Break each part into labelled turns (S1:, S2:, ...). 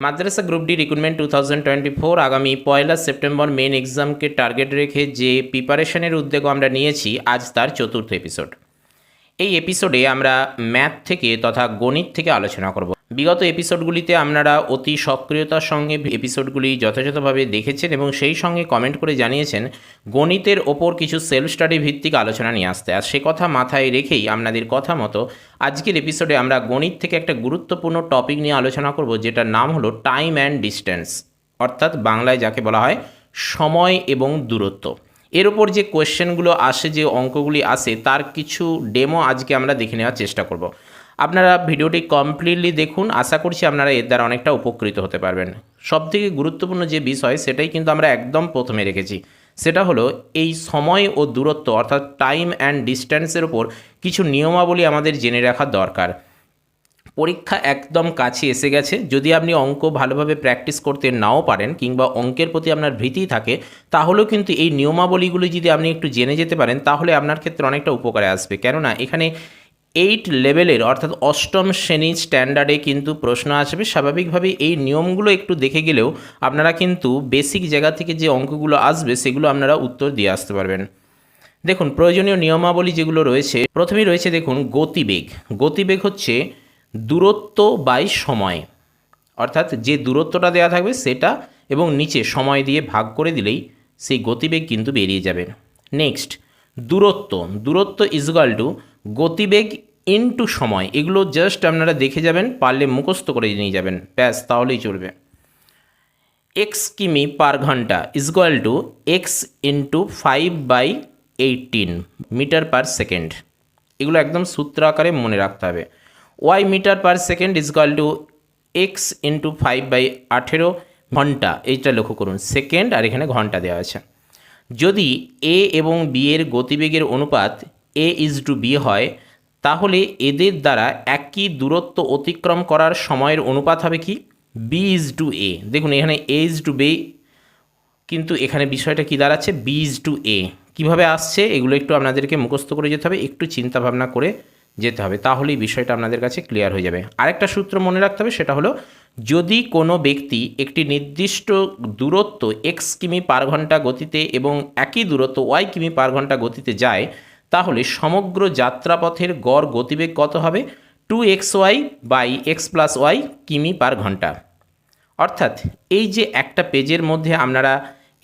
S1: মাদ্রাসা group D recruitment two thousand twenty four আগামী পয়লা September main এক্সামকে টার্গেট রেখে যে প্রিপারেশনের উদ্যোগ আমরা নিয়েছি, আজ তার চতুর্থ এপিসোড। এই এপিসোডে আমরা ম্যাথ থেকে তথা গণিত থেকে আলোচনা করব। বিগত এপিসোডগুলিতে আপনারা অতি সক্রিয়তার সঙ্গে এপিসোডগুলি যথাযথভাবে দেখেছেন এবং সেই সঙ্গে কমেন্ট করে জানিয়েছেন, গণিতের ওপর কিছু সেলফ স্টাডি ভিত্তিক আলোচনা নিয়ে আসতে। আর সে কথা মাথায় রেখেই আপনাদের কথা মতো আজকের এপিসোডে আমরা গণিত থেকে একটা গুরুত্বপূর্ণ টপিক নিয়ে আলোচনা করব, যেটার নাম হলো টাইম অ্যান্ড ডিস্টেন্স অর্থাৎ বাংলায় যাকে বলা হয়, সময় এবং দূরত্ব। এর ওপর যে কোয়েশ্চেনগুলো আসে, যে অঙ্কগুলি আসে, তার কিছু ডেমো আজকে আমরা দেখে নেওয়ার চেষ্টা করব। আপনারা ভিডিওটি কমপ্লিটলি দেখুন। আশা করছি আপনারা এর দ্বারা অনেকটা উপকৃত হতে পারবেন। সবথেকে গুরুত্বপূর্ণ যে বিষয়, সেটাই কিন্তু আমরা একদম প্রথমে রেখেছি। সেটা হলো, এই সময় ও দূরত্ব, অর্থাৎ টাইম অ্যান্ড ডিস্ট্যান্সের ওপর কিছু নিয়মাবলী আমাদের জেনে রাখা দরকার। পরীক্ষা একদম কাছে এসে গেছে। যদি আপনি অঙ্ক ভালোভাবে প্র্যাকটিস করতে নাও পারেন কিংবা অঙ্কের প্রতি আপনার ভীতি থাকে, তাহলেও কিন্তু এই নিয়মাবলীগুলি যদি আপনি একটু জেনে যেতে পারেন, তাহলে আপনার ক্ষেত্রে অনেকটা উপকারে আসবে। কেননা এখানে এইট লেভেলের অর্থাৎ অষ্টম শ্রেণির স্ট্যান্ডার্ডে কিন্তু প্রশ্ন আসবে। স্বাভাবিকভাবেই এই নিয়মগুলো একটু দেখে গেলেও আপনারা কিন্তু বেসিক জায়গা থেকে যে অঙ্কগুলো আসবে, সেগুলো আপনারা উত্তর দিয়ে আসতে পারবেন। দেখুন, প্রয়োজনীয় নিয়মাবলী যেগুলো রয়েছে, প্রথমেই রয়েছে দেখুন গতিবেগ। গতিবেগ হচ্ছে দূরত্ব বাই সময়। অর্থাৎ যে দূরত্বটা দেওয়া থাকবে সেটা এবং নিচে সময় দিয়ে ভাগ করে দিলেই সেই গতিবেগ কিন্তু বেরিয়ে যাবে। নেক্সট, দূরত্ব। দূরত্ব ইজগাল টু গতিবেগ ইনটু সময়। এগুলো জাস্ট আপনারা দেখে যাবেন, পারলে মুখস্থ করে নিয়ে যাবেন। ব্যাস, তাহলেই চলবে। এক্স কিমি পার ঘণ্টা is equal to X into five by eighteen metre per second এগুলো একদম সূত্র আকারে মনে রাখতে হবে। Y metre per second is equal to X into five by আঠেরো ঘণ্টা। এইটা লক্ষ্য করুন, সেকেন্ড আর এখানে ঘণ্টা দেওয়া আছে। যদি এ এবং বি এর গতিবেগের অনুপাত এ ইজ টু বি হয়, তাহলে এদের দ্বারা একই দূরত্ব অতিক্রম করার সময়ের অনুপাত হবে কি? বি ইজ টু এ দেখুন, এখানে এ ইজ টু বি কিন্তু এখানে বিষয়টা কি দাঁড়াচ্ছে? বি ইজ টু এ কীভাবে আসছে? এগুলো একটু আপনাদেরকে মুখস্থ করে যেতে হবে, একটু চিন্তা ভাবনা করে যেতে হবে। তাহলেই বিষয়টা আপনাদের কাছে ক্লিয়ার হয়ে যাবে। আরেকটা সূত্র মনে রাখতে হবে, সেটা হলো, যদি কোনো ব্যক্তি একটি নির্দিষ্ট দূরত্ব এক্স কিমি পার ঘণ্টা গতিতে এবং একই দূরত্ব ওয়াই কিমি পার ঘণ্টা গতিতে যায়, তাহলে সমগ্র যাত্রাপথের গড় গতিবেগ কত হবে? Two X Y by X plus Y কিমি পার ঘণ্টা। অর্থাৎ এই যে একটা পেজের মধ্যে আপনারা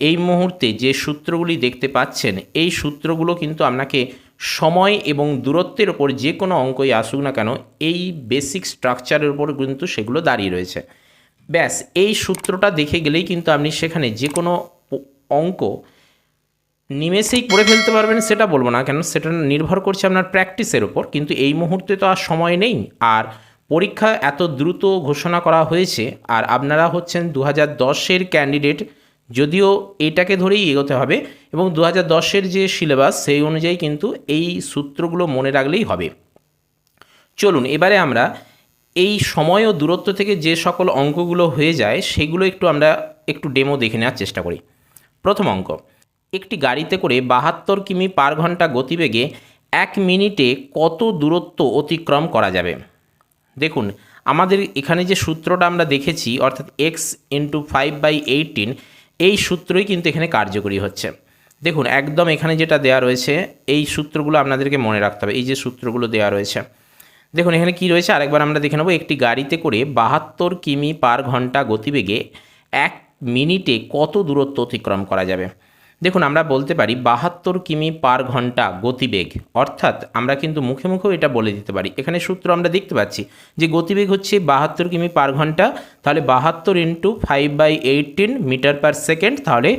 S1: এই মুহূর্তে যে সূত্রগুলি দেখতে পাচ্ছেন, এই সূত্রগুলো কিন্তু আপনাকে সময় এবং দূরত্বের ওপর যে কোনো অঙ্কই আসুক না কেন, এই বেসিক স্ট্রাকচারের উপর কিন্তু সেগুলো দাঁড়িয়ে রয়েছে। ব্যাস, এই সূত্রটা দেখে গেলেই কিন্তু আপনি সেখানে যে কোনো অঙ্ক নিমেষেই করে ফেলতে পারবেন সেটা বলব না, কেন সেটা নির্ভর করছে আপনার প্র্যাকটিসের ওপর কিন্তু এই মুহূর্তে তো আর সময় নেই, আর পরীক্ষা এত দ্রুত ঘোষণা করা হয়েছে, আর আপনারা হচ্ছেন দু হাজার দশের ক্যান্ডিডেট যদিও এটাকে ধরেই এগোতে হবে এবং দু হাজার দশের যে সিলেবাস, সেই অনুযায়ী কিন্তু এই সূত্রগুলো মনে রাখলেই হবে। চলুন, এবারে আমরা এই সময় ও দূরত্ব থেকে যে সকল অঙ্কগুলো হয়ে যায়, সেগুলো একটু আমরা একটু ডেমো দেখে নেওয়ার চেষ্টা করি। প্রথম অঙ্ক, একটি গাড়িতে করে বাহাত্তর কিমি পার ঘণ্টা গতিবেগে এক মিনিটে কত দূরত্ব অতিক্রম করা যাবে? দেখুন, আমাদের এখানে যে সূত্রটা আমরা দেখেছি, অর্থাৎ X into five by eighteen এই সূত্রই কিন্তু এখানে কার্যকরী হচ্ছে। দেখুন, একদম এখানে যেটা দেওয়া রয়েছে, এই সূত্রগুলো আপনাদেরকে মনে রাখতে হবে। এই যে সূত্রগুলো দেওয়া রয়েছে, দেখুন এখানে কি রয়েছে? আরেকবার আমরা দেখে নেব। একটি গাড়িতে করে বাহাত্তর কিমি পার ঘণ্টা গতিবেগে এক মিনিটে কত দূরত্ব অতিক্রম করা যাবে? দেখুন, আমরা বলতে পারি বাহাত্তর কিমি পার ঘণ্টা গতিবেগ। অর্থাৎ আমরা কিন্তু মুখে মুখেও এটা বলে দিতে পারি। এখানে সূত্র আমরা দেখতে পাচ্ছি যে গতিবেগ হচ্ছে বাহাত্তর কিমি পার ঘণ্টা, তাহলে বাহাত্তর into five by eighteen metre per second তাহলে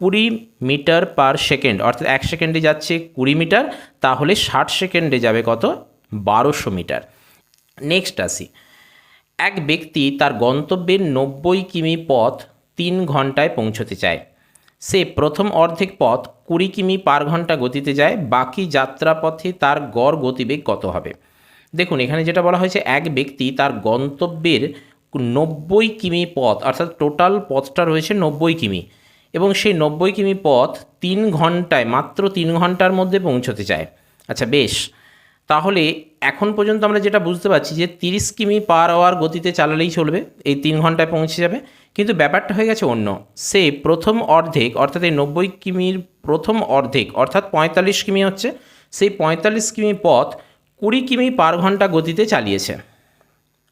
S1: কুড়ি মিটার পার সেকেন্ড অর্থাৎ এক সেকেন্ডে যাচ্ছে কুড়ি মিটার তাহলে ষাট সেকেন্ডে যাবে কত? বারোশো মিটার নেক্সট আসি। এক ব্যক্তি তার গন্তব্যের নব্বই কিমি পথ তিন ঘন্টায় পৌঁছতে চায়। সে প্রথম অর্ধেক পথ কুড়ি কিমি পার ঘণ্টা গতিতে যায়, বাকি যাত্রাপথে তার গড় গতিবেগ কত হবে? দেখুন, এখানে যেটা বলা হয়েছে, এক ব্যক্তি তার গন্তব্যের নব্বই কিমি পথ, অর্থাৎ টোটাল পথটা রয়েছে নব্বই কিমি, এবং সেই নব্বই কিমি পথ তিন ঘন্টায়, মাত্র তিন ঘণ্টার মধ্যে পৌঁছতে চায়। আচ্ছা বেশ। তাহলে এখন পর্যন্ত আমরা যেটা বুঝতে পারছি যে তিরিশ কিমি পার আওয়ার গতিতে চালালেই চলবে, এই তিন ঘন্টায় পৌঁছে যাবে। কিন্তু ব্যাপারটা হয়ে গেছে অন্য। সে প্রথম অর্ধেক, অর্থাৎ এই নব্বই কিমির প্রথম অর্ধেক, অর্থাৎ পঁয়তাল্লিশ কিমি হচ্ছে, সেই পঁয়তাল্লিশ কিমি পথ কুড়ি কিমি পার ঘণ্টা গতিতে চালিয়েছে।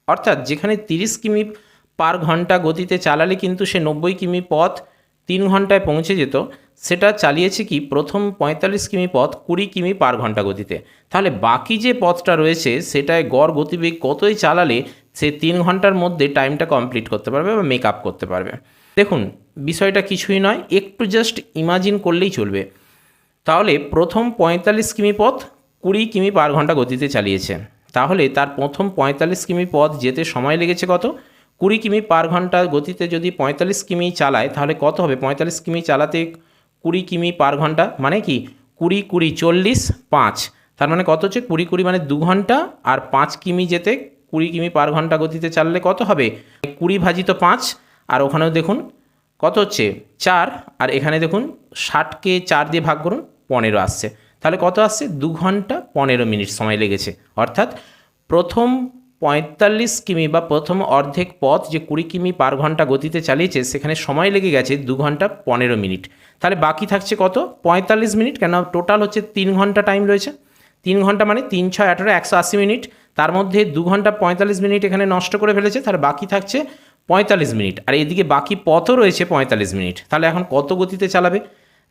S1: অর্থাৎ যেখানে তিরিশ কিমি পার ঘণ্টা গতিতে চালালে কিন্তু সে নব্বই কিমি পথ তিন ঘন্টায় পৌঁছে যেত। সেটা চালিয়েছে কি? প্রথম পঁয়তাল্লিশ কিমি পথ কুড়ি কিমি পার ঘণ্টা গতিতে। তাহলে বাকি যে পথটা রয়েছে, সেটায় গড় গতিবেগ কতই চালালে সে তিন ঘণ্টার মধ্যে টাইমটা কমপ্লিট করতে পারবে বা মেক আপ করতে পারবে। দেখুন, বিষয়টা কিছুই নয়, একটু জাস্ট ইমাজিন করলেই চলবে। তাহলে প্রথম পঁয়তাল্লিশ কিমি পথ কুড়ি কিমি পার ঘণ্টা গতিতে চালিয়েছে। তাহলে তার প্রথম পঁয়তাল্লিশ কিমি পথ যেতে সময় লেগেছে কত? কুড়ি কিমি পার ঘণ্টা গতিতে যদি পঁয়তাল্লিশ কিমি চালায়, তাহলে কত হবে? পঁয়তাল্লিশ কিমি চালাতে কুড়ি কিমি পার ঘণ্টা মানে কি? কুড়ি কুড়ি, চল্লিশ, পাঁচ। তার মানে কত হচ্ছে? কুড়ি কুড়ি মানে দু ঘণ্টা আর পাঁচ কিমি যেতে কুড়ি কিমি পার ঘণ্টা গতিতে চাললে কত হবে? কুড়ি ভাজিত পাঁচ, আর ওখানেও দেখুন কত হচ্ছে? চার, আর এখানে দেখুন ষাটকে চার দিয়ে ভাগ করুন, পনেরো আসছে। তাহলে কত আসছে? দু ঘণ্টা পনেরো মিনিট সময় লেগেছে। অর্থাৎ প্রথম পঁয়তাল্লিশ কিমি বা প্রথম অর্ধেক পথ যে কুড়ি কিমি পার ঘণ্টা গতিতে চালিয়েছে, সেখানে সময় লেগে গেছে দু ঘণ্টা পনেরো মিনিট। তাহলে বাকি থাকছে কত? পঁয়তাল্লিশ মিনিট কেন টোটাল হচ্ছে তিন ঘণ্টা টাইম রয়েছে। তিন ঘণ্টা মানে তিন, ছয়, আঠারো, একশো আশি মিনিট। তার মধ্যে দু ঘণ্টা পঁয়তাল্লিশ মিনিট এখানে নষ্ট করে ফেলেছে, তাহলে বাকি থাকছে পঁয়তাল্লিশ মিনিট। আর এদিকে বাকি পথও রয়েছে পঁয়তাল্লিশ মিনিট। তাহলে এখন কত গতিতে চালাবে?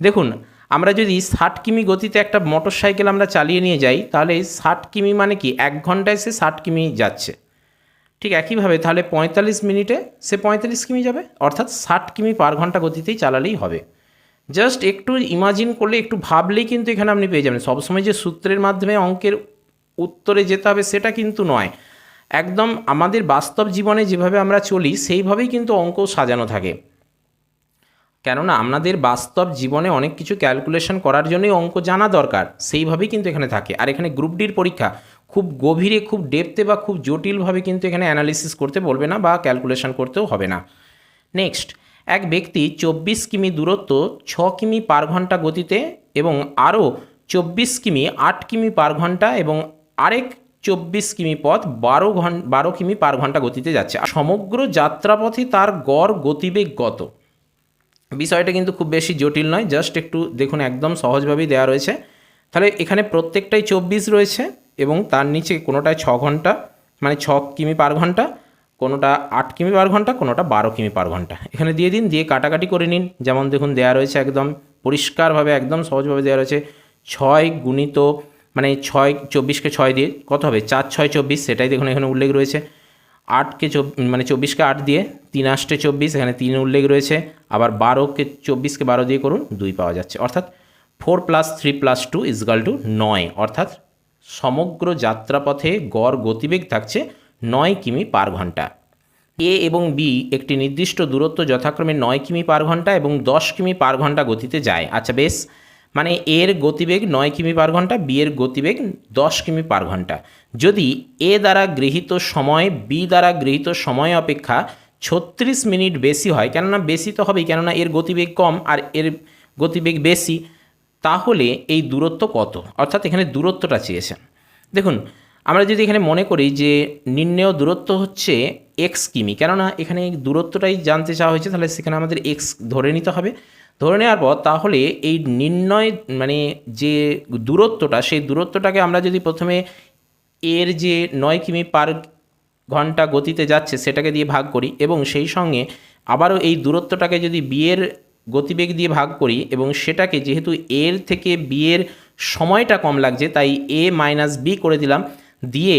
S1: দেখুন, আমরা যদি ষাট কিমি গতিতে একটা মোটর সাইকেল আমরা চালিয়ে নিয়ে যাই, তাহলে ষাট কিমি মানে কি? এক ঘন্টায় সে ষাট কিমি যাচ্ছে। ঠিক একইভাবে তাহলে পঁয়তাল্লিশ মিনিটে সে পঁয়তাল্লিশ কিমি যাবে? অর্থাৎ ষাট কিমি পার ঘণ্টা গতিতেই চালালেই হবে। জাস্ট একটু ইমাজিন করলে, একটু ভাবলেই কিন্তু এখানে আপনি পেয়ে যাবেন। সবসময় যে সূত্রের মাধ্যমে অঙ্কের উত্তরে যেতে হবে, সেটা কিন্তু নয়। একদম আমাদের বাস্তব জীবনে যেভাবে আমরা চলি, সেইভাবেই কিন্তু অঙ্ক সাজানো থাকে। কেননা, আমাদের বাস্তব জীবনে অনেক কিছু ক্যালকুলেশন করার জন্যই অঙ্ক জানা দরকার। সেইভাবেই কিন্তু এখানে থাকে। আর এখানে গ্রুপ ডির পরীক্ষা খুব গভীরে, খুব ডেপথে বা খুব জটিলভাবে কিন্তু এখানে অ্যানালিসিস করতে বলবে না বা ক্যালকুলেশন করতেও হবে না। নেক্সট এক ব্যক্তি চব্বিশ কিমি দূরত্ব, ছ কিমি পার ঘণ্টা গতিতে এবং আরও চব্বিশ কিমি, আট কিমি পার ঘণ্টা এবং আরেক চব্বিশ কিমি পথ বারো ঘন, বারো কিমি পার ঘণ্টা গতিতে যাচ্ছে। আর সমগ্র যাত্রাপথে তার গড় গতিবেগ কত? বিষয়টা কিন্তু খুব বেশি জটিল নয়, জাস্ট একটু দেখুন, একদম সহজভাবেই দেওয়া রয়েছে। তাহলে এখানে প্রত্যেকটাই চব্বিশ রয়েছে এবং তার নিচে কোনোটায় ছ ঘণ্টা মানে ছ কিমি পার ঘণ্টা কোনোটা আট কিমি পার ঘণ্টা, কোনোটা বারো কিমি পার ঘণ্টা। এখানে দিয়ে দিন, দিয়ে কাটাকাটি করে নিন। যেমন দেখুন দেওয়া রয়েছে একদম পরিষ্কারভাবে, একদম সহজভাবে দেওয়া রয়েছে ছয় গুণিত মানে ছয়, চব্বিশকে ছয় দিয়ে কত হবে? চার, ছয়, চব্বিশ, সেটাই দেখুন এখানে উল্লেখ রয়েছে। আটকে মানে চব্বিশকে আট দিয়ে তিন আষ্টে চব্বিশ, এখানে তিন উল্লেখ রয়েছে। আবার বারোকে, চব্বিশকে বারো দিয়ে করুন, দুই পাওয়া যাচ্ছে। অর্থাৎ four plus three plus two is equal to নয়। অর্থাৎ সমগ্র যাত্রাপথে গড় গতিবেগ থাকছে নয় কিমি পার ঘণ্টা। এ এবং বি একটি নির্দিষ্ট দূরত্ব যথাক্রমে নয় কিমি পার ঘণ্টা এবং দশ কিমি পার ঘণ্টা গতিতে যায়। আচ্ছা বেশ। মানে এর গতিবেগ নয় কিমি পার ঘণ্টা, বি এর গতিবেগ দশ কিমি পার ঘণ্টা। যদি এ দ্বারা গৃহীত সময়, বি দ্বারা গৃহীত সময় অপেক্ষা ছত্রিশ মিনিট বেশি হয়, কেননা বেশি তো হবেই, কেননা এর গতিবেগ কম আর এর গতিবেগ বেশি, তাহলে এই দূরত্ব কত? অর্থাৎ এখানে দূরত্বটা চেয়েছেন দেখুন আমরা যদি এখানে মনে করি যে নির্ণেয় দূরত্ব হচ্ছে এক্স কিমি, কেননা এখানে দূরত্বটাই জানতে চাওয়া হয়েছে, তাহলে সেখানে আমাদের এক্স ধরে নিতে হবে। ধরে নেওয়ার পর তাহলে এই নির্ণয় মানে যে দূরত্বটা, সেই দূরত্বটাকে আমরা যদি প্রথমে এর যে নয় কিমি পার ঘণ্টা গতিতে যাচ্ছে, সেটাকে দিয়ে ভাগ করি এবং সেই সঙ্গে আবারও এই দূরত্বটাকে যদি বিয়ের গতিবেগ দিয়ে ভাগ করি এবং সেটাকে যেহেতু এর থেকে বিয়ের সময়টা কম লাগছে, তাই এ মাইনাস বি করে দিলাম। দিয়ে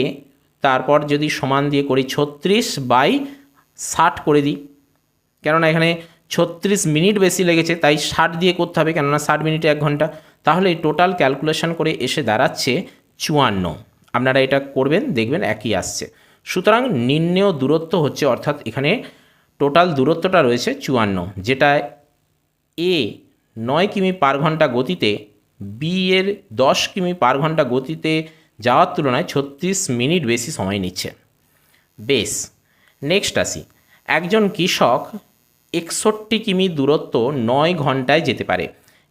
S1: তারপর যদি সমান দিয়ে করি ছত্রিশ বাই ষাট করে দিই। কেননা এখানে ছত্রিশ মিনিট বেশি লেগেছে, তাই ষাট দিয়ে করতে হবে, কেননা ষাট মিনিটে এক ঘণ্টা। তাহলে টোটাল ক্যালকুলেশন করে এসে দাঁড়াচ্ছে চুয়ান্ন। আপনারা এটা করবেন, দেখবেন একই আসছে। সুতরাং নির্ণেয় দূরত্ব হচ্ছে, অর্থাৎ এখানে টোটাল দূরত্বটা রয়েছে চুয়ান্ন, যেটা এ নয় কিমি পার ঘণ্টা গতিতে, বি এর দশ কিমি পার ঘণ্টা গতিতে যাওয়ার তুলনায় ছত্রিশ মিনিট বেশি সময় নিচ্ছে। বেশ নেক্সট আসি। একজন কৃষক একষট্টি কিমি দূরত্ব নয় ঘন্টায় যেতে পারে।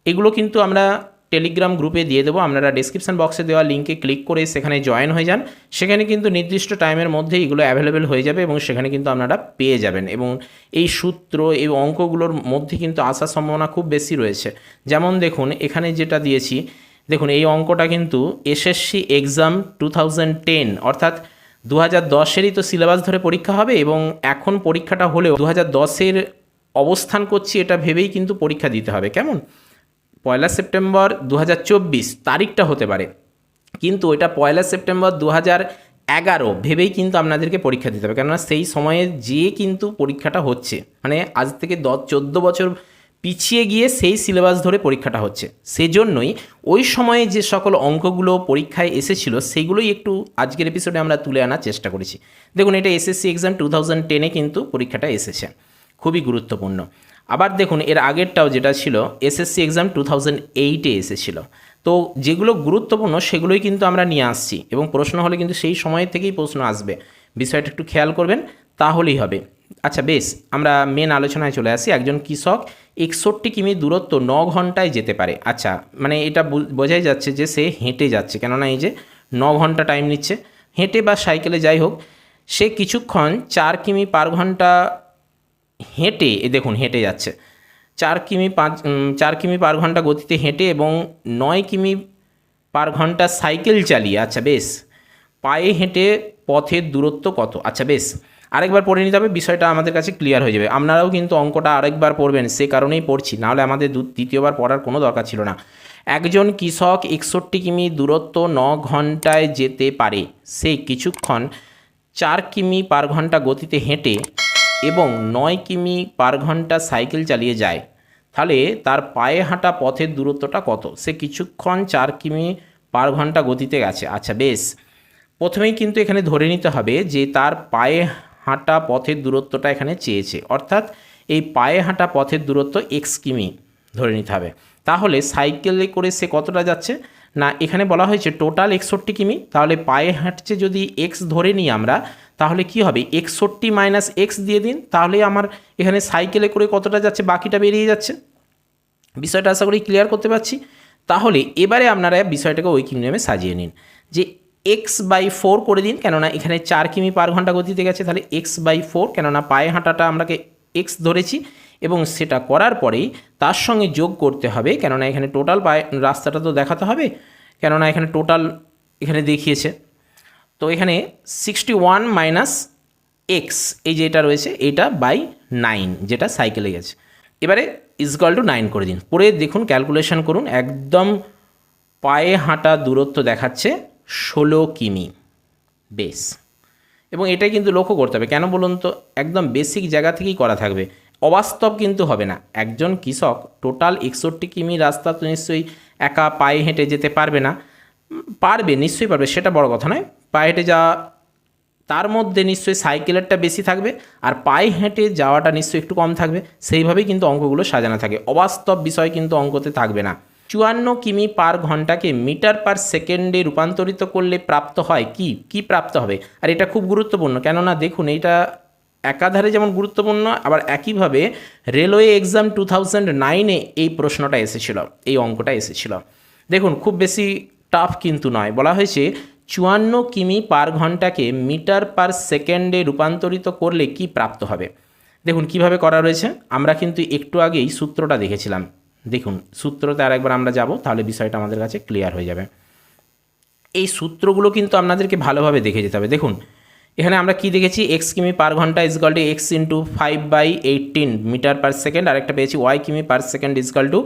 S1: এগুলো কিন্তু আমরা টেলিগ্রাম গ্রুপে দিয়ে দেবো। আপনারা ডিসক্রিপশন বক্সে দেওয়া লিঙ্কে ক্লিক করে সেখানে জয়েন হয়ে যান। সেখানে কিন্তু নির্দিষ্ট টাইমের মধ্যে এগুলো অ্যাভেলেবেল হয়ে যাবে এবং সেখানে কিন্তু আপনারা পেয়ে যাবেন। এবং এই সূত্র, এই অঙ্কগুলোর মধ্যে কিন্তু আসার সম্ভাবনা খুব বেশি রয়েছে। যেমন দেখুন, এখানে যেটা দিয়েছি দেখুন, এই অঙ্কটা কিন্তু SSC exam two thousand ten অর্থাৎ দু হাজার দশেরই তো সিলেবাস ধরে পরীক্ষা হবে এবং এখন পরীক্ষাটা হলেও দু হাজার দশের অবস্থান করছি এটা ভেবেই কিন্তু পরীক্ষা দিতে হবে। কেমন? পয়লা সেপ্টেম্বর দু হাজার চব্বিশ, তারিখটা হতে পারে। কিন্তু এটা পয়লা সেপ্টেম্বর দু হাজার এগারো ভেবেই কিন্তু আপনাদেরকে পরীক্ষা দিতে হবে। কেননা সেই সময়ে যে কিন্তু পরীক্ষাটা হচ্ছে। মানে আজ থেকে দশ, চোদ্দ বছর পিছিয়ে গিয়ে সেই সিলেবাস ধরে পরীক্ষাটা হচ্ছে। সেজন্যই ওই সময়ে যে সকল অঙ্কগুলো পরীক্ষায় এসেছিল, সেগুলোই একটু আজকের এপিসোডে আমরা তুলে আনার চেষ্টা করেছি। দেখুন, এটা এসএসসি এক্সাম টু থাউজেন্ড টেনে কিন্তু পরীক্ষাটা এসেছে। খুবই গুরুত্বপূর্ণ। আবার দেখুন, এর আগেরটাও যেটা ছিল, এসএসসি এক্সাম টু থাউজেন্ড এইটে এসেছিল। তো যেগুলো গুরুত্বপূর্ণ, সেগুলোই কিন্তু আমরা নিয়ে আসছি। এবং প্রশ্ন হলে কিন্তু সেই সময় থেকেই প্রশ্ন আসবে। বিষয়টা একটু খেয়াল করবেন। তাহলেই হবে। আচ্ছা বেশ, আমরা মেন আলোচনায় চলে আসি। একজন কৃষক একষট্টি কিমি দূরত্ব ন ঘন্টায় যেতে পারে। আচ্ছা মানে এটা বোঝাই যাচ্ছে যে সে হেঁটে যাচ্ছে, কেননা এই যে ন ঘণ্টা টাইম নিচ্ছে। হেঁটে বা সাইকেলে যাই হোক, সে কিছুক্ষণ চার কিমি পার ঘণ্টা হেঁটে দেখুন, হেঁটে যাচ্ছে। চার কিমি পাঁচ চার কিমি পার ঘণ্টা গতিতে হেঁটে এবং নয় কিমি পার ঘণ্টা সাইকেল চালিয়ে আচ্ছা বেশ, পায়ে হেঁটে পথের দূরত্ব কত? আচ্ছা বেশ আরেকবার পড়ে নিতে হবে, বিষয়টা আমাদের কাছে ক্লিয়ার হয়ে যাবে। আপনারাও কিন্তু অঙ্কটা আরেকবার পড়বেন, সে কারণেই পড়ছি, নাহলে আমাদের দ্বিতীয়বার পড়ার কোনো দরকার ছিল না। একজন কৃষক একষট্টি কিমি দূরত্ব ন ঘন্টায় যেতে পারে, সে কিছুক্ষণ চার কিমি পার ঘণ্টা গতিতে হেঁটে এবং নয় কিমি পার ঘণ্টা সাইকেল চালিয়ে যায়, তাহলে তার পায়ে হাঁটা পথের দূরত্বটা কত? সে কিছুক্ষণ চার কিমি পার ঘণ্টা গতিতে গেছে। আচ্ছা বেশ। প্রথমেই কিন্তু এখানে ধরে নিতে হবে যে তার পায়ে হাঁটা পথের দূরত্বটা এখানে চেয়েছে। অর্থাৎ এই পায়ে হাঁটা পথের দূরত্ব এক্স কিমি ধরে নিতে হবে। তাহলে সাইকেলে করে সে কতটা যাচ্ছে? না, এখানে বলা হয়েছে টোটাল একষট্টি কিমি। তাহলে পায়ে হাঁটছে যদি এক্স ধরে নিই আমরা, তাহলে কি হবে? একষট্টি মাইনাস এক্স দিয়ে দিন, তাহলে আমার এখানে সাইকেলে করে কতটা যাচ্ছে? বাকিটা বেরিয়ে যাচ্ছে। বিষয়টা আশা করি ক্লিয়ার করতে পারছি। তাহলে এবারে আপনারা বিষয়টাকে ঐকিং নিয়মে সাজিয়ে নিন। যে এক্স বাই ফোর করে দিন, কেননা এখানে চার কিমি পার ঘণ্টা গতিতে গেছে, তাহলে এক্স বাই ফোর কেননা পায়ে হাঁটাটা আমরাকে এক্স ধরেছি, এবং সেটা করার পরেই তার সঙ্গে যোগ করতে হবে, কেননা এখানে টোটাল পায়ে রাস্তাটা তো দেখাতে হবে, কেননা এখানে টোটাল এখানে দেখিয়েছে। তো এখানে সিক্সটি ওয়ান মাইনাস এক্স এই যে এটা রয়েছে, এটা বাই নাইন যেটা সাইকেলে গেছে। এবারে ইজকাল টু নাইন করে দিন। পরে দেখুন ক্যালকুলেশন করুন, একদম পায়ে হাঁটা দূরত্ব দেখাচ্ছে। ষোলো কিমি বেস এবং এটাই কিন্তু লক্ষ্য করতে হবে। কেন বলুন তো? একদম বেসিক জায়গা থেকেই করা থাকবে। অবাস্তব কিন্তু হবে না। একজন কৃষক টোটাল একষট্টি কিমি রাস্তা তো নিশ্চয়ই একা পায়ে হেঁটে যেতে পারবে না। পারবে, নিশ্চয়ই পারবে, সেটা বড় কথা নয়। পায়ে হেঁটে যাওয়া, তার মধ্যে নিশ্চয়ই সাইকেলেরটা বেশি থাকবে আর পায়ে হেঁটে যাওয়াটা নিশ্চয়ই একটু কম থাকবে। সেইভাবেই কিন্তু অঙ্কগুলো সাজানো থাকে। অবাস্তব বিষয় কিন্তু অঙ্কতে থাকবে না। চুয়ান্ন কিমি পার ঘন্টাকে মিটার পার সেকেন্ডে রূপান্তরিত করলে প্রাপ্ত হয় কি? কি প্রাপ্ত হবে? আর এটা খুব গুরুত্বপূর্ণ, কেননা দেখুন এটা একাধারে যেমন গুরুত্বপূর্ণ, আবার একইভাবে রেলওয়ে এক্সাম টু থাউজেন্ড নাইনে এই প্রশ্নটা এসেছিল, এই অঙ্কটা এসেছিল। দেখুন, খুব বেশি টাফ কিন্তু নয়, বলা হয়েছে চুয়ান্ন কিমি পার ঘন্টাকে মিটার পার সেকেন্ডে রূপান্তরিত করলে কি প্রাপ্ত হবে? দেখুন, কীভাবে করা রয়েছে, আমরা কিন্তু একটু আগেই সূত্রটা দেখেছিলাম। দেখুন, সূত্রতে আরেকবার আমরা যাব, তাহলে বিষয়টা আমাদের কাছে ক্লিয়ার হয়ে যাবে। এই সূত্রগুলো কিন্তু আপনাদেরকে ভালোভাবে দেখে যেতে হবে। দেখুন, এখানে আমরা কি দেখেছি? এক্স কিমি পার ঘণ্টা is equal to X into five by eighteen metre per second আরেকটা পেয়েছি ওয়াই কিমি per second is equal to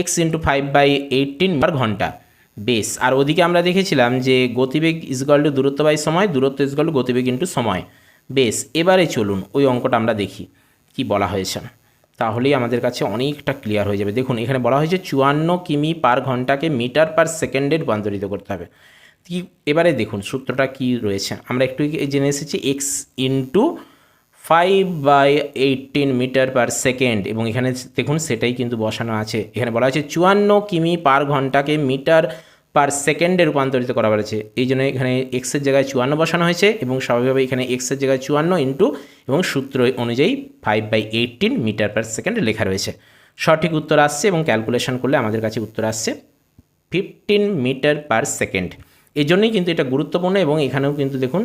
S1: X into five by eighteen per ঘণ্টা। বেশ, আর ওদিকে আমরা দেখেছিলাম যে গতিবেগ ইজকাল টু দূরত্ব বাই সময়, দূরত্ব ইজকাল টু গতিবেগ ইন্টু সময়। বেশ, এবারে চলুন, ওই অঙ্কটা আমরা দেখি, কি বলা হয়েছে। তাহলেই আমাদের কাছে অনেকটা ক্লিয়ার হয়ে যাবে। দেখুন, এখানে বলা হয়েছে চুয়ান্ন কিমি পার ঘন্টাকে মিটার পার সেকেন্ডে রূপান্তরিত করতে হবে। কি, এবারে দেখুন, সূত্রটা কি রয়েছে? আমরা একটু জেনে এসেছি X into five by eighteen metre per second, এবং এখানে দেখুন, সেটাই কিন্তু বসানো আছে। এখানে বলা হয়েছে চুয়ান্ন কিমি পার ঘন্টাকে মিটার পার সেকেন্ডে রূপান্তরিত করা হয়েছে। এই জন্য এখানে এক্সের জায়গায় চুয়ান্ন বসানো হয়েছে এবং স্বাভাবিকভাবে এখানে এক্সের জায়গায় চুয়ান্ন ইন্টু এবং সূত্র অনুযায়ী five by eighteen metre per second লেখা রয়েছে। সঠিক উত্তর আসছে এবং ক্যালকুলেশন করলে আমাদের কাছে উত্তর আসছে ফিফটিন মিটার পার সেকেন্ড এই জন্যই কিন্তু এটা গুরুত্বপূর্ণ এবং এখানেও কিন্তু দেখুন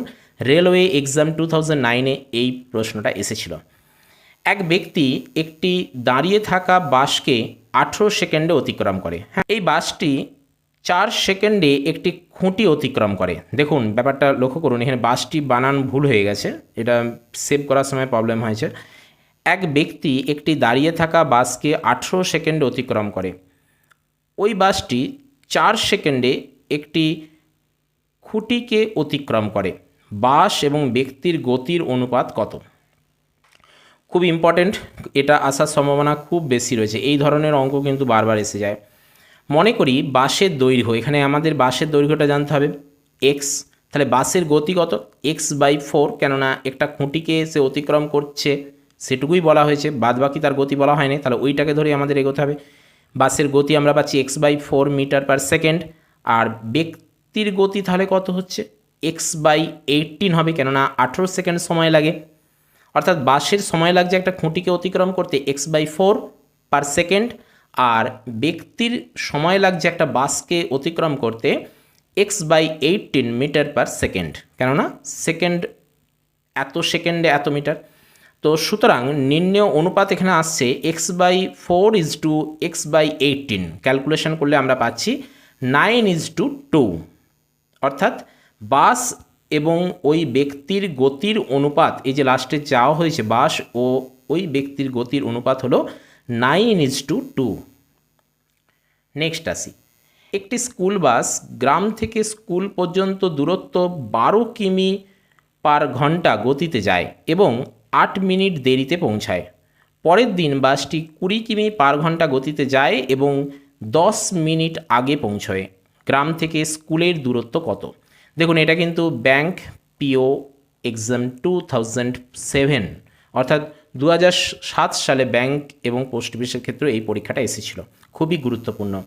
S1: রেলওয়ে এক্সাম টু থাউজেন্ড নাইনে এই প্রশ্নটা এসেছিল। এক ব্যক্তি একটি দাঁড়িয়ে থাকা বাসকে আঠেরো সেকেন্ডে অতিক্রম করে। হ্যাঁ এই বাসটি চার সেকেন্ডে একটি খুঁটি অতিক্রম করে। দেখুন, ব্যাপারটা লক্ষ্য করুন, এখানে বাসটি বানান ভুল হয়ে গেছে। এটা সেভ করার সময় প্রবলেম হয়েছে। এক ব্যক্তি একটি দাঁড়িয়ে থাকা বাসকে আঠেরো সেকেন্ডে অতিক্রম করে। ওই বাসটি চার সেকেন্ডে একটি খুঁটিকে অতিক্রম করে। বাস এবং ব্যক্তির গতির অনুপাত কত? খুব ইম্পর্টেন্ট এটা আসার সম্ভাবনা খুব বেশি রয়েছে। এই ধরনের অঙ্ক কিন্তু বারবার এসে যায়। মনে করি বাসের দৈর্ঘ্য, এখানে আমাদের বাসের দৈর্ঘ্যটা জানতে হবে এক্স তাহলে বাসের গতি কত? এক্স বাই ফোর কেননা একটা খুঁটিকে সে অতিক্রম করছে, সেটুকুই বলা হয়েছে বাদ বাকি তার গতি বলা হয়নি, তাহলে ওইটাকে ধরে আমাদের এগোতে হবে। বাসের গতি আমরা পাচ্ছি X by four metre per second আর ব্যক্তির গতি তাহলে কত হচ্ছে? এক্স বাই এইটিন হবে, কেননা আঠেরো সেকেন্ড সময় লাগে। অর্থাৎ বাসের সময় লাগছে একটা খুঁটিকে অতিক্রম করতে X by four per second আর ব্যক্তির সময় লাগছে একটা বাসকে অতিক্রম করতে X by eighteen metre per second কেননা সেকেন্ড এত সেকেন্ডে এত মিটার তো সুতরাং নির্ণয় অনুপাত এখানে আসছে X by four is to X by eighteen calculation করলে আমরা পাচ্ছি নাইন ইজ টু টু অর্থাৎ বাস এবং ওই ব্যক্তির গতির অনুপাত, এই যে লাস্টে চাওয়া হয়েছে বাস ও ওই ব্যক্তির গতির অনুপাত হলো nine is to two next আসি। একটি স্কুল বাস গ্রাম থেকে স্কুল পর্যন্ত দূরত্ব বারো কিমি পার ঘণ্টা গতিতে যায় এবং আট মিনিট দেরিতে পৌঁছায়। পরের দিন বাসটি কুড়ি কিমি পার ঘণ্টা গতিতে যায় এবং দশ মিনিট আগে পৌঁছয়। গ্রাম থেকে স্কুলের দূরত্ব কত? দেখুন, এটা কিন্তু bank PO exam two thousand seven অর্থাৎ দু সালে ব্যাংক এবং পোস্ট অফিসের ক্ষেত্রে এই পরীক্ষাটা এসেছিল। খুবই গুরুত্বপূর্ণ।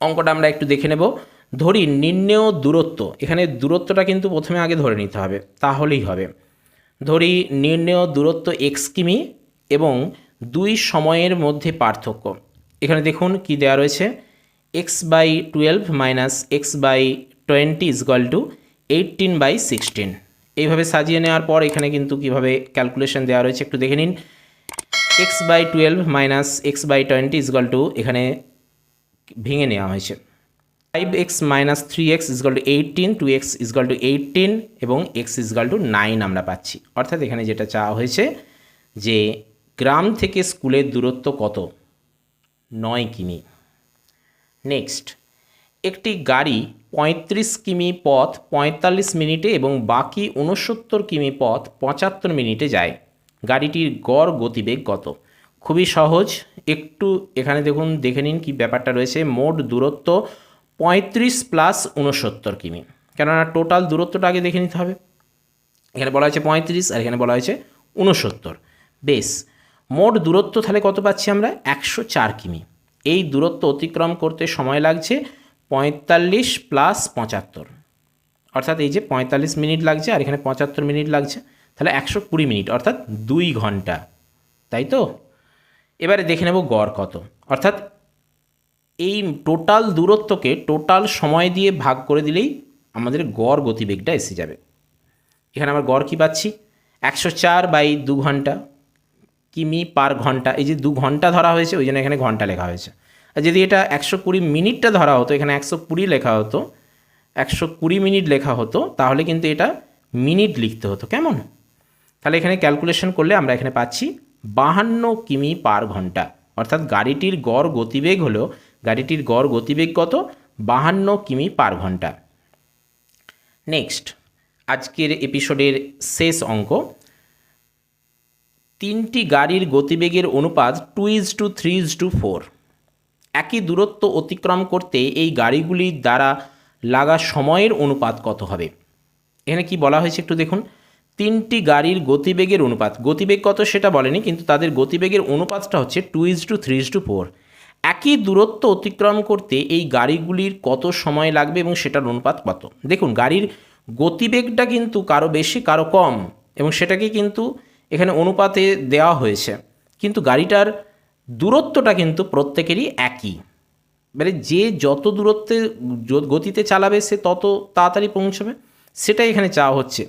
S1: অঙ্কটা আমরা একটু দেখে নেব। ধরি নির্ণেয় দূরত্ব। এখানে দূরত্বটা কিন্তু প্রথমে আগে ধরে নিতে হবে। তাহলেই হবে। ধরি নির্ণেয় দূরত্ব এক্স কিমি এবং দুই সময়ের মধ্যে পার্থক্য। এখানে দেখুন কি দেওয়া রয়েছে। X by twelve minus X by twenty is equal to eighteen by sixteen এইভাবে সাজিয়ে নেওয়ার পর এখানে কিন্তু কীভাবে ক্যালকুলেশন দেওয়া রয়েছে একটু দেখে নিন। X by twelve minus X by twenty is equal to এখানে ভেঙে নেওয়া হয়েছে। Five X minus three X is equal to eighteen two X is equal to eighteen এবং X is equal to nine আমরা পাচ্ছি। অর্থাৎ এখানে যেটা চাওয়া হয়েছে যে গ্রাম থেকে স্কুলের দূরত্ব কত? নয় কিমি। নেক্সট একটি গাড়ি পঁয়ত্রিশ কিমি পথ পঁয়তাল্লিশ মিনিটে এবং বাকি উনসত্তর কিমি পথ পঁচাত্তর মিনিটে যায়। গাড়িটির গড় গতিবেগ কত? খুবই সহজ। একটু এখানে দেখুন, দেখে নিন কি ব্যাপারটা রয়েছে। মোট দূরত্ব পঁয়ত্রিশ প্লাস উনসত্তর কিমি। কেননা টোটাল দূরত্বটা আগে দেখে নিতে হবে। এখানে বলা হয়েছে পঁয়ত্রিশ আর এখানে বলা হয়েছে উনসত্তর বেশ, মোট দূরত্ব তাহলে কত পাচ্ছি আমরা? একশো চার কিমি। এই দূরত্ব অতিক্রম করতে সময় লাগছে পঁয়তাল্লিশ প্লাস পঁচাত্তর। অর্থাৎ এই যে পঁয়তাল্লিশ মিনিট লাগছে আর এখানে পঁচাত্তর মিনিট লাগছে, তাহলে একশো কুড়ি মিনিট, অর্থাৎ দুই ঘণ্টা। তাই তো? এবারে দেখে নেব গড় কত। অর্থাৎ এই টোটাল দূরত্বকে টোটাল সময় দিয়ে ভাগ করে দিলেই আমাদের গড় গতিবেগটা এসে যাবে। এখানে আমরা গড় কী পাচ্ছি? একশো চার বাই দু ঘণ্টা, কিমি পার ঘণ্টা, এই যে দু ঘণ্টা ধরা হয়েছে, ওই জন্য এখানে ঘণ্টা লেখা হয়েছে। যদি এটা একশো কুড়ি মিনিটটা ধরা হতো, এখানে একশো কুড়ি লেখা হতো, একশো কুড়ি মিনিট লেখা হতো, তাহলে কিন্তু এটা মিনিট লিখতে হতো। কেমন? তাহলে এখানে ক্যালকুলেশন করলে আমরা এখানে পাচ্ছি বাহান্ন কিমি পার ঘণ্টা। অর্থাৎ গাড়িটির গড় গতিবেগ হলো, গাড়িটির গড় গতিবেগ কত? বাহান্ন কিমি পার ঘণ্টা। নেক্সট, আজকের এপিসোডের শেষ অঙ্ক। তিনটি গাড়ির গতিবেগের অনুপাত two is to three is to four. একই দূরত্ব অতিক্রম করতে এই গাড়িগুলির দ্বারা লাগা সময়ের অনুপাত কত হবে? এখানে কি বলা হয়েছে একটু দেখুন। তিনটি গাড়ির গতিবেগের অনুপাত। গতিবেগ কত সেটা বলেনি, কিন্তু তাদের গতিবেগের অনুপাতটা হচ্ছে two is to three is to four. একই দূরত্ব অতিক্রম করতে এই গাড়িগুলির কত সময় লাগবে এবং সেটার অনুপাত কত? দেখুন, গাড়ির গতিবেগটা কিন্তু কারও বেশি, কারও কম, এবং সেটাকে কিন্তু এখানে অনুপাতে দেওয়া হয়েছে। কিন্তু গাড়িটার দূরত্বটা কিন্তু প্রত্যেকেরই একই। এবারে যে যত দূরত্বে গতিতে চালাবে সে তত তাড়াতাড়ি পৌঁছবে, সেটাই এখানে চাওয়া হচ্ছে।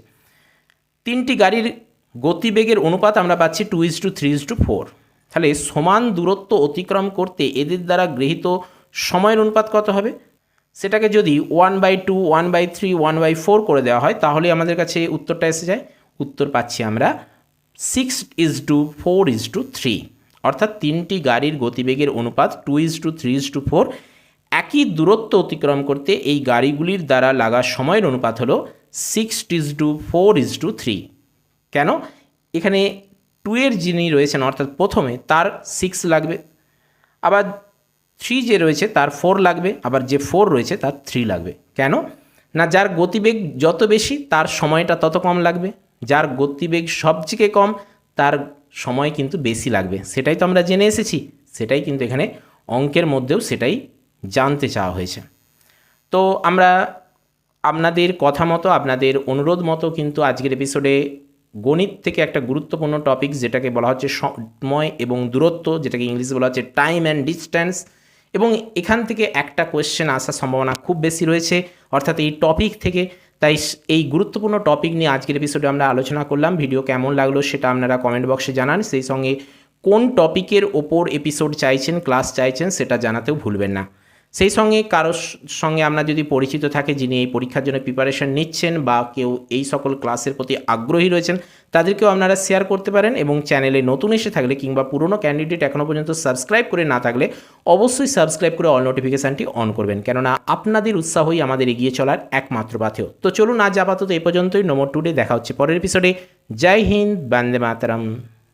S1: তিনটি গাড়ির গতিবেগের অনুপাত আমরা পাচ্ছি two is to three is to four. তাহলে সমান দূরত্ব অতিক্রম করতে এদের দ্বারা গৃহীত সময়ের অনুপাত কত হবে? সেটাকে যদি one by two one by three one by four করে দেওয়া হয়, তাহলে আমাদের কাছে উত্তরটা এসে যায়। উত্তর পাচ্ছি আমরা six is to four is to three অর্থাৎ তিনটি গাড়ির গতিবেগের অনুপাত two is to three is to four একই দূরত্ব অতিক্রম করতে এই গাড়িগুলির দ্বারা লাগা সময়ের অনুপাত হলো six is to four is to three কেন? এখানে টু এর যিনি রয়েছেন, অর্থাৎ প্রথমে, তার সিক্স লাগবে। আবার থ্রি যে রয়েছে, তার ফোর লাগবে। আবার যে ফোর রয়েছে, তার থ্রি লাগবে। কেন? না, যার গতিবেগ যত বেশি, তার সময়টা তত কম লাগবে। যার গতিবেগ সবথেকে কম, তার সময় কিন্তু বেশি লাগবে। সেটাই তো আমরা জেনে এসেছি। সেটাই কিন্তু এখানে অঙ্কের মধ্যেও সেটাই জানতে চাওয়া হয়েছে। তো আমরা আপনাদের কথা মতো, আপনাদের অনুরোধ মতো কিন্তু আজকের এপিসোডে গণিত থেকে একটা গুরুত্বপূর্ণ টপিক যেটাকে বলা হচ্ছে সময় এবং দূরত্ব, যেটাকে ইংলিশে বলা হচ্ছে টাইম অ্যান্ড ডিস্ট্যান্স এবং এখান থেকে একটা কোয়েশ্চেন আসার সম্ভাবনা খুব বেশি রয়েছে। অর্থাৎ এই টপিক থেকে তাই এই গুরুত্বপূর্ণ টপিক নিয়ে আজকের এপিসোডে আমরা আলোচনা করলাম। ভিডিও কেমন লাগল সেটা আপনারা কমেন্ট বক্সে জানান। সেই সঙ্গে কোন টপিকের ওপর এপিসোড চাইছেন ক্লাস চাইছেন, সেটা জানাতেও ভুলবেন না। সেই সঙ্গে কারোর সঙ্গে আপনার যদি পরিচিত থাকে, যিনি এই পরীক্ষার জন্য প্রিপারেশন নিচ্ছেন বা কেউ এই সকল ক্লাসের প্রতি আগ্রহী রয়েছেন, তাদেরকেও আপনারা শেয়ার করতে পারেন এবং চ্যানেলে নতুন এসে থাকলে কিংবা পুরনো ক্যান্ডিডেট এখনও পর্যন্ত সাবস্ক্রাইব করে না থাকলে অবশ্যই সাবস্ক্রাইব করে অল নোটিফিকেশানটি অন করবেন। কেননা আপনাদের উৎসাহই আমাদের এগিয়ে চলার একমাত্র পাথেও তো চলুন আজ আপাতত এই পর্যন্তই। নম্বর টুডে দেখা হচ্ছে পরের এপিসোডে জয় হিন্দ। বন্দে মাতারাম।